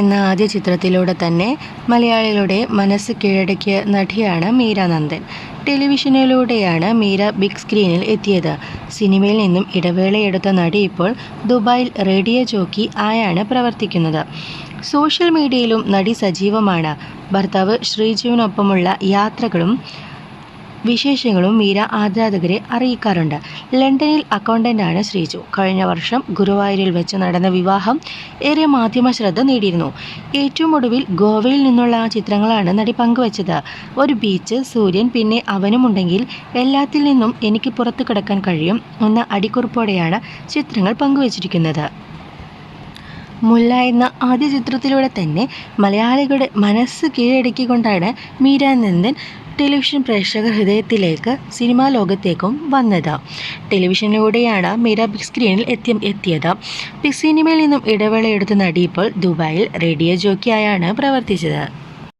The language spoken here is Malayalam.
എന്ന ആദ്യ ചിത്രത്തിലൂടെ തന്നെ മലയാളികളുടെ മനസ്സ് കീഴടക്കിയ നടിയാണ് മീര നന്ദൻ ടെലിവിഷനിലൂടെയാണ് മീര ബിഗ് സ്ക്രീനിൽ എത്തിയത്. സിനിമയിൽ നിന്നും ഇടവേളയെടുത്ത നടി ഇപ്പോൾ ദുബായിൽ റേഡിയോ ജോക്കി ആയാണ് പ്രവർത്തിക്കുന്നത്. സോഷ്യൽ മീഡിയയിലും നടി സജീവമാണ്. ഭർത്താവ് ശ്രീജുവിനൊപ്പമുള്ള യാത്രകളും വിശേഷങ്ങളും മീര ആരാധകരെ അറിയിക്കാറുണ്ട്. ലണ്ടനിൽ അക്കൗണ്ടന്റാണ് ശ്രീജു. കഴിഞ്ഞ വർഷം ഗുരുവായൂരിൽ വെച്ച് നടന്ന വിവാഹം ഏറെ മാധ്യമ ശ്രദ്ധ നേടിയിരുന്നു. ഏറ്റവും ഒടുവിൽ ഗോവയിൽ നിന്നുള്ള ആ ചിത്രങ്ങളാണ് നടി പങ്കുവച്ചത്. ഒരു ബീച്ച് സൂര്യൻ പിന്നെ അവനുമുണ്ടെങ്കിൽ എല്ലാത്തിൽ നിന്നും എനിക്ക് പുറത്തു കിടക്കാൻ കഴിയും എന്ന അടിക്കുറിപ്പോടെയാണ് ചിത്രങ്ങൾ പങ്കുവച്ചിരിക്കുന്നത്. മുല്ല എന്ന ആദ്യ ചിത്രത്തിലൂടെ തന്നെ മലയാളികളുടെ മനസ്സ് കീഴടക്കിക്കൊണ്ടാണ് മീര നന്ദൻ ടെലിവിഷൻ പ്രേക്ഷക ഹൃദയത്തിലേക്ക് സിനിമാ ലോകത്തേക്കും വന്നത്. ടെലിവിഷനിലൂടെയാണ് മീര ബിഗ് സ്ക്രീനിൽ എത്തി എത്തിയത്. ബിഗ് സിനിമയിൽ നിന്നും ഇടവേളയെടുത്ത നടി ഇപ്പോൾ ദുബായിൽ റേഡിയോ ജോക്കിയായാണ് പ്രവർത്തിച്ചത്.